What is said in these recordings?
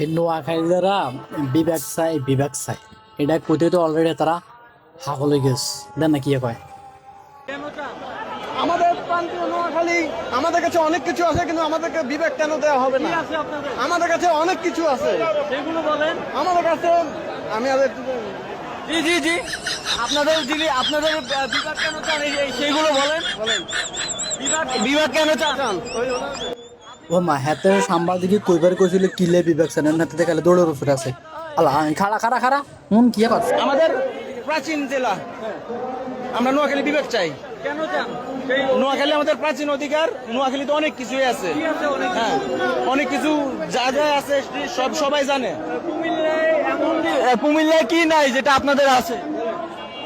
এই নোয়াখালীরা বিবেক চাই বিবেক চাই। এটা কোথায় তো অলরেডি তারা হাকল গেছে। দেন না কি কয়? আমাদের প্রান্তীয় নোয়াখালী আমাদের কাছে অনেক কিছু আছে কিন্তু আমাদেরকে বিবেক কেন দেওয়া হবে না? আমাদের কাছে অনেক কিছু আছে। সেগুলো বলেন। আমাদের কাছে আমি আর একটু জি জি জি। আপনাদের যিনি আপনাদের বিভাগ কেন চান? সেইগুলো বলেন। বিভাগ বিভাগ কেন চান? ও মা হাতে সাংবাদিক কইবার কইছিল কিলে বিবেক না হাতে দেখালে দৌড়ের উপরে আছে? আল্লাহ খাড়া খাড়া খাড়া। হুন কি পারছে আমাদের প্রাচীন জেলা। আমরা নোয়াখালী বিবেক চাই। কেন চান? নোয়াখালী আমাদের প্রাচীন অধিকার নোয়াখালীতে অনেক কিছুই আছে। অনেক হ্যাঁ অনেক কিছু যা যা আছে সব সবাই জানে। কুমিল্লায় কি নাই যেটা আপনাদের আছে?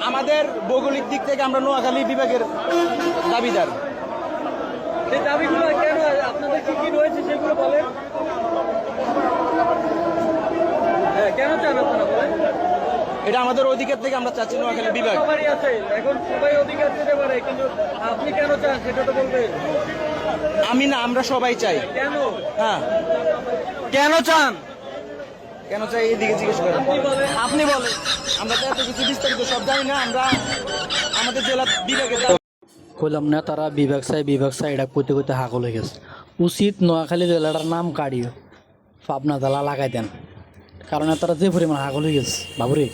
আমাদের ভৌগোলিক দিক থেকে আমরা নোয়াখালী বিভাগের দাবিদার। সেই দাবিগুলো কেন আপনাদের কি কি রয়েছে সেগুলো বলেন। হ্যাঁ কেন চান আপনারা বলেন? এটা আমাদের অধিকার থেকে আমরা চাচ্ছি নোয়াখালী বিভাগ। সবারই আছে এখন সবাই অধিকার দিতে পারে কিন্তু আপনি কেন চান? সেটা তো বলবেন। আমি না আমরা সবাই চাই। কেন? হ্যাঁ। কেন চান? কেন চাই এদিকে জিজ্ঞেস করেন। আপনি বলেন। আমরা তো এত কিছু বিস্তারিত সব জানি না আমরা আমাদের জেলা বিভাগের কইলাম না তারা বিভাগ চাই বিভাগ চাই এটা কইতে কইতে হাকল হয়ে গেছে। উচিত নোয়াখালী জেলাটার নাম কাড়িও। পাবনা জেলা লাগাই দেন। কারণ তারা যে পরিমাণ আগল হয়ে গেছে, বাবুরে।